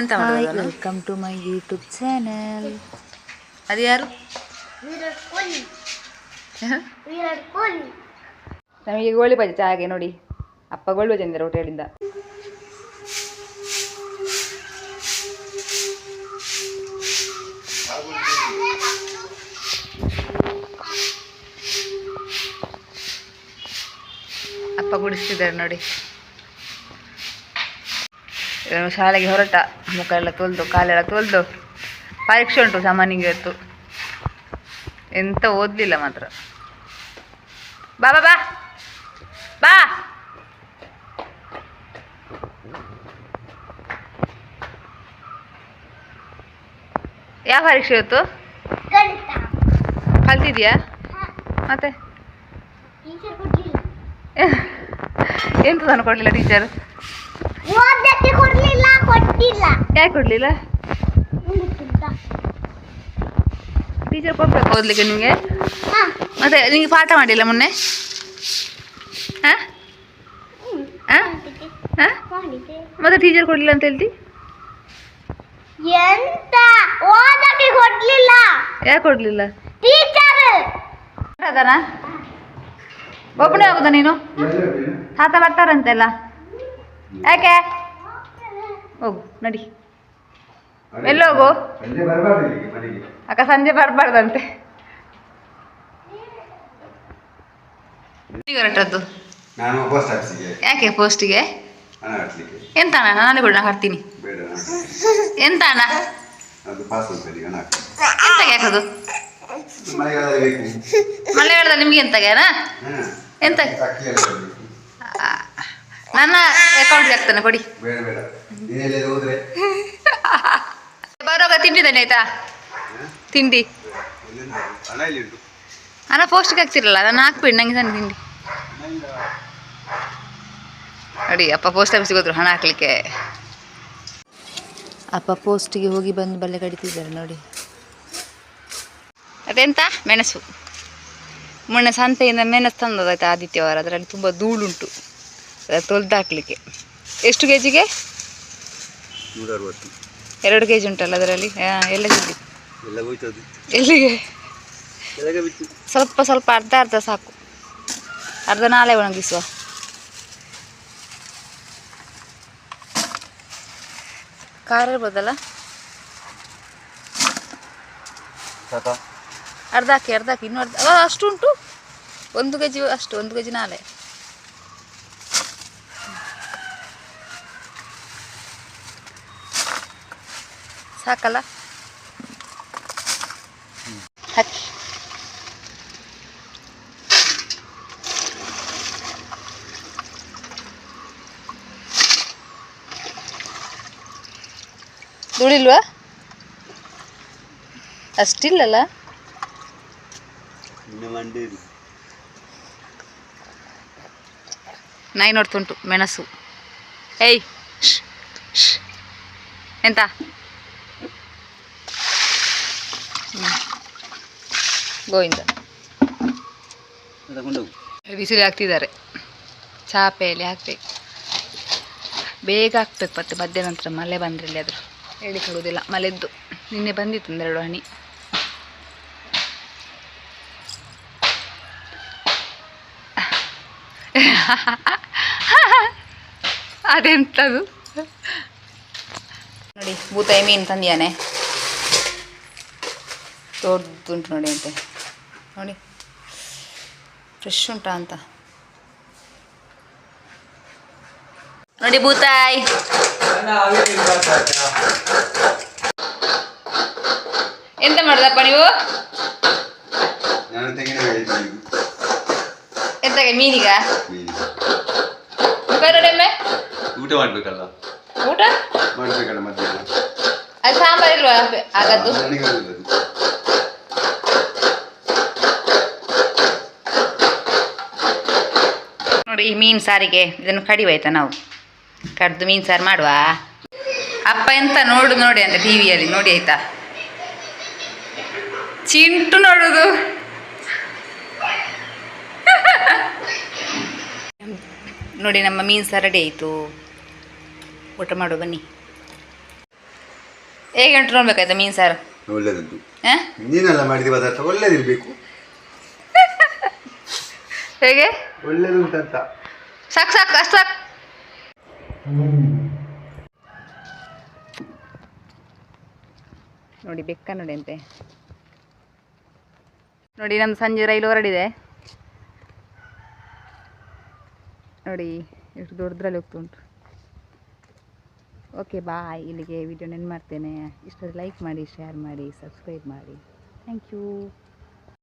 ಎಂತ ಮಾಡೋದು welcome to my YouTube channel ಅದು ಯಾರು? ನಮಗೆ ಗೋಳಿ ಬಜೆ ಹಾಗೆ ನೋಡಿ. ಅಪ್ಪ ಗೋಳಿ ಬಜೆ ಅಂದರೆ ಹೋಟೆಲಿಂದ. ಅಪ್ಪ ಗುಡಿಸ್ತಿದ್ದಾರೆ ನೋಡಿ. ಶಾಲೆಗೆ ಹೊರಟ. ಮುಖ ಎಲ್ಲ ತೊಳೆದು ಕಾಲೆಲ್ಲ ತೊಳೆದು ಪರೀಕ್ಷೆ ಉಂಟು ಸಾಮಾನ್ಯಗೆ ಇವತ್ತು. ಎಂತ ಓದಲಿಲ್ಲ ಮಾತ್ರ. ಬಾ ಬಾ ಬಾ. ಬಾ. ಯಾವ ಪರೀಕ್ಷೆ ಇವತ್ತು? ಕಲ್ತಿದ್ಯಾ? ಮತ್ತೆ? ಎಂತ ತಾನು ಕೊಡಲಿಲ್ಲ ಟೀಚರ್ ಕೊಟ್ಟಿಲ್ಲ. ಯಾಕೆ ಕೊಡ್ಲಿಲ್ಲ? ಟೀಚರ್ ಕೊಡ್ಬೇಕು ಓದ್ಲಿಕ್ಕೆ ನಿಮಗೆ? ಹಾ. ಮತ್ತೆ ನಿಮಗೆ ಪಾಠ ಮಾಡಿಲ್ಲ ಮೊನ್ನೆ? ಹಾಂ? ಹಾಂ? ಮತ್ತೆ ಟೀಚರ್ ಕೊಡ್ಲಿಲ್ಲ ಅಂತ ಹೇಳ್ತಿ? ಎಂತ? ಓದಕ್ಕೆ ಕೊಡ್ಲಿಲ್ಲ. ಯಾಕೆ ಕೊಡ್ಲಿಲ್ಲ? ಟೀಚರ್ ಅದನ ಒಬ್ಬನೇ ಹೋಗುದ ನೀನು? ತಾತ ಬರ್ತಾರಂತೆಲ್ಲ. ಯಾಕೆ? ಹೋಗು ನಡಿ. ಎಲ್ಲೋಗು ಅಕ್ಕ ಸಂಜೆ ಬರಬಾರ್ದಂತೆ. ಹೊರಟದ್ದು? ಯಾಕೆ ಪೋಸ್ಟಿಗೆ ಎಂತ ಅಣ್ಣ ನಾನು ಕೂಡ ನಾ ಕಟ್ತೀನಿ. ಎಂತ ಅಣ್ಣ ಎಂತ ಹಾಕೋದು? ಮಳೆಗಾಲದಲ್ಲಿ ನಿಮ್ಗೆ ಎಂತ ಅಣ್ಣ ಎಂತ ನನ್ನ ಅಕೌಂಟ್ಗೆ ಹಾಕ್ತಾನೆ ಕೊಡಿ. ಹೋದ್ರೆ? ಬರುವಾಗ ತಿಂಡಿ ತಾನೆ ಆಯ್ತಾ ತಿಂಡಿ? ಅಣ್ಣ ಪೋಸ್ಟಿಗೆ ಹಾಕ್ತಿರಲ್ಲ ನಾನು ಹಾಕ್ಬಿಡಿ ನಂಗೆ ತಾನೆ ತಿಂಡಿ. ನೋಡಿ ಅಪ್ಪ ಪೋಸ್ಟ್ ಆಫೀಸಿಗೆ ಹೋದ್ರು ಹಣ ಹಾಕ್ಲಿಕ್ಕೆ. ಅಪ್ಪ ಪೋಸ್ಟಿಗೆ ಹೋಗಿ ಬಂದು ಬಲ್ಲೆ ಕಡಿತಿದ್ದಾರೆ ನೋಡಿ. ಅದೆಂತ? ಮೆಣಸು. ಮೊನ್ನೆ ಸಂತೆಯಿಂದ ಮೆಣಸು ತಂದದಾಯ್ತು ಆದಿತ್ಯವಾರ ಅದರಲ್ಲಿ ತುಂಬ ಧೂಳುಂಟು. ಅದ ತೊಳೆದು ಹಾಕ್ಲಿಕ್ಕೆ ಎಷ್ಟು ಕೆ ಜಿಗೆ ನೂರ ಅರವತ್ತು ಎರಡು ಕೆ ಜಿ ಉಂಟಲ್ಲ ಅದರಲ್ಲಿ? ಎಲ್ಲ ತಿಂಡಿ ಎಲ್ಲ ಹೋಯ್ತದು. ಎಲ್ಲಿಗೆ? ಕೆಳಗೆ ಬಿತ್ತು ಸ್ವಲ್ಪ ಸ್ವಲ್ಪ ಅರ್ಧ ಅರ್ಧ ಸಾಕು. ಅರ್ಧ ನಾಳೆ ಒಣಗಿಸುವ. ಖಾರ ಇರ್ಬೋದಲ್ಲ? ಅರ್ಧ ಹಾಕಿ ಅರ್ಧ ಹಾಕಿ ಇನ್ನೂ ಅರ್ಧ. ಅಷ್ಟು ಉಂಟು? ಒಂದು ಕೆ ಜಿ ಅಷ್ಟು ಒಂದು ಕೆ ಜಿ ನಾಳೆ. ಸಾಕಲ್ಲ ಹಾಕಿ ಧೂಳಿಲ್ವಾ ಅಷ್ಟಿಲ್ಲಲ್ಲ ಇನ್ನು ಮಂಡೇರಿ ನಾಯಿ ನೋಡ್ತುಂಟು ಮೆಣಸು ಏಯ್ ಶ್ಶ್, ಶ್ಶ್. ಎಂತ ಗೋವಿಂದ. ಬಿಸಿಲು ಹಾಕ್ತಿದ್ದಾರೆ ಚಾಪೆಯಲ್ಲಿ ಹಾಕ್ಬೇಕು. ಬೇಗ ಹಾಕ್ಬೇಕು ಮತ್ತೆ ಮಧ್ಯಾಹ್ನ ನಂತರ ಮಳೆ ಬಂದ್ರೆ ಇಲ್ಲಿ ಆದರೂ ಹೇಳಿ ಕೊಡುವುದಿಲ್ಲ ಮಳೆದ್ದು. ನಿನ್ನೆ ಬಂದಿತ್ತು ಒಂದೆರಡು ಹನಿ. ಅದೆಂತದು? ನೋಡಿ ಭೂತೈಮಿ ಮೀನು ತಂದಿಯಾನೆ ದೊಡ್ಡದುಂಟು ನೋಡಿ ಅಂತೆ. ನೋಡಿ. ಫ್ರೆಶ್ ಉಂಟಾ ಅಂತ. ನೋಡಿ ಬೂತಾಯ್ ಎಂತ ಮಾಡ್ದಪ್ಪ ನೀವು? ಎಂತಾಗೆ ಮೀನಿಗ? ಊಟ ಮಾಡ್ಬೇಕಲ್ಲ. ಊಟ? ಮಾಡ್ಬೇಕಲ್ಲ ಮಧ್ಯಾಹ್ನ. ಅದು ಸಾಂಬಾರ್ ಇಲ್ವಾ? ಆಗದ್ದು. ಈ ಮೀನು ಸಾರಿಗೆ ಇದನ್ನು ಕಡಿವಾಯ್ತಾ ನಾವು? ಕಡ್ದು ಮೀನು ಸಾರು ಮಾಡುವ? ಅಪ್ಪ ಎಂತ ನೋಡು ನೋಡಿ ಅಂತ ಟಿವಿಯಲ್ಲಿ ನೋಡಿ ಆಯ್ತಾ? ಚಿಂಟು ನೋಡುದು. ನೋಡಿ ನಮ್ಮ ಮೀನು ಸಾರು ರೆಡಿ ಆಯಿತು. ಊಟ ಮಾಡುವ ಬನ್ನಿ. ಹೇಗೆ ಉಂಟು ನೋಡ್ಬೇಕಾಯ್ತಾ ಮೀನು ಸಾರು? ಹಾ? ನೀನೆಲ್ಲ ಮಾಡಿದ ಪದಾರ್ಥ ಒಳ್ಳೇದಿರ್ಬೇಕು. ಹೇಗೆ? ಒಳ್ಳೇದುಂಟಂತ. ಸಾಕು ಸಾಕು ಅಷ್ಟು ಸಾಕು. ನೋಡಿ ಬೆಕ್ಕ ನೋಡಿ ಅಂತೆ. ನೋಡಿ ನಮ್ಮ ಸಂಜೆ ರೈಲು ಹೊರಡಿದೆ. ನೋಡಿ ಎಷ್ಟು ದೊಡ್ಡದ್ರಲ್ಲಿ ಹೋಗ್ತುಂಟು. ಓಕೆ ಬಾಯ್ ಇಲ್ಲಿಗೆ ವಿಡಿಯೋ ನೆನ್ ಮಾಡ್ತೇನೆ. ಇಷ್ಟ ಲೈಕ್ ಮಾಡಿ ಶೇರ್ ಮಾಡಿ ಸಬ್ಸ್ಕ್ರೈಬ್ ಮಾಡಿ. Thank you